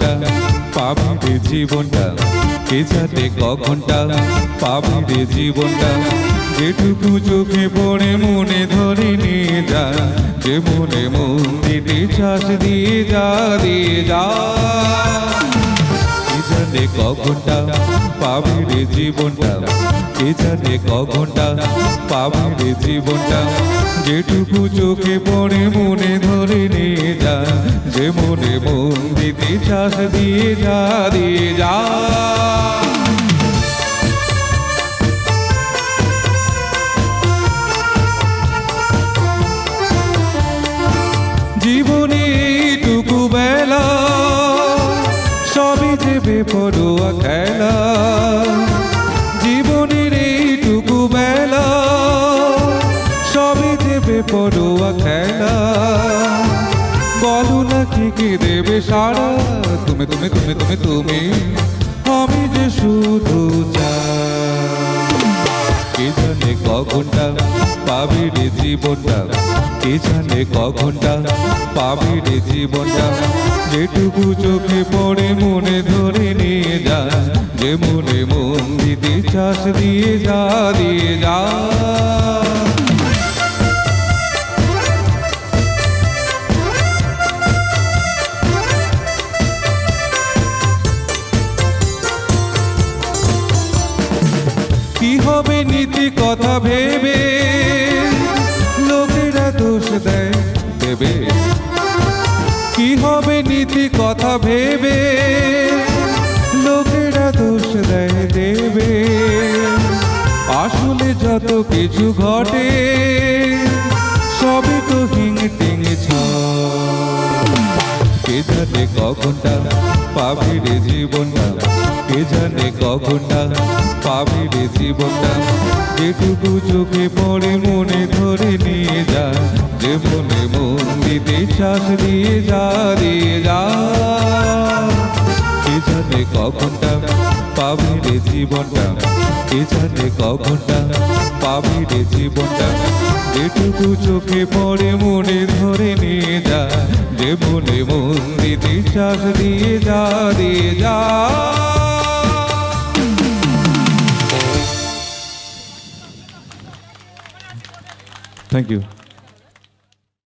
কে জানে কখনটা পাবি রে জীবনটা, কে জানে কখনটা? পাবি রে জীবনটা, যেটুকু চোখে পড়ে মনে ধরে নিয়ে যা, যে মনে মন দিতে চাষ দিয়ে যা দিয়ে যা। জানে কখনটা? পাবি রে জীবনটা, কে জানে কখনটা? পাবি রে জীবনটা, যেটুকু চোখে পড়ে মনে ধরে নিয়ে যা, যে মনে মন দিতে চাষ দিয়ে যা দিয়ে যা। জীবনে এইটুকু বেলা, সবই যে বেপরোয়া খেলা বেপরোয়া খেলা। বলো না কি কি দেবে সারা। তুমি তুমি তুমি তুমি তুমি, আমি যে শুধু কে জানে কখনটা পাবি রে জীবনটা? কে জানে কখনটা পাবি রে জীবনটা? যেটুকু চোখে পড়ে মনে ধরে নিয়ে যা। যে মনে মন দিতে চাষ দিয়ে যা দিয়ে যা। নীতি কথা ভেবে লোকেরা দোষ দেয়, দেবে। কি হবে নীতি কথা ভেবে লোকেরা দোষ দেয়, দেবে। আসলে যত কিছু ঘটে, সবই তো হিং টিং কে জানে কখনটা পাবি রে জীবনটা, কে জানে কখনটা? পাবি রে জীবনটা, যেটুকু চোখে পড়ে মনে ধরে নিয়ে যা। যে মনে মন দিতে চাষ দিয়ে যা দিয়ে যা। কে জানে কখনটা? পাবি রে জীবনটা কে জানে কখনটা পাবি রে জীবনটা, যেটুকু চোখে পড়ে মনে ধরে নিয়ে যা, যে মনে মন দিয়ে যা দিয়ে যা। Thank you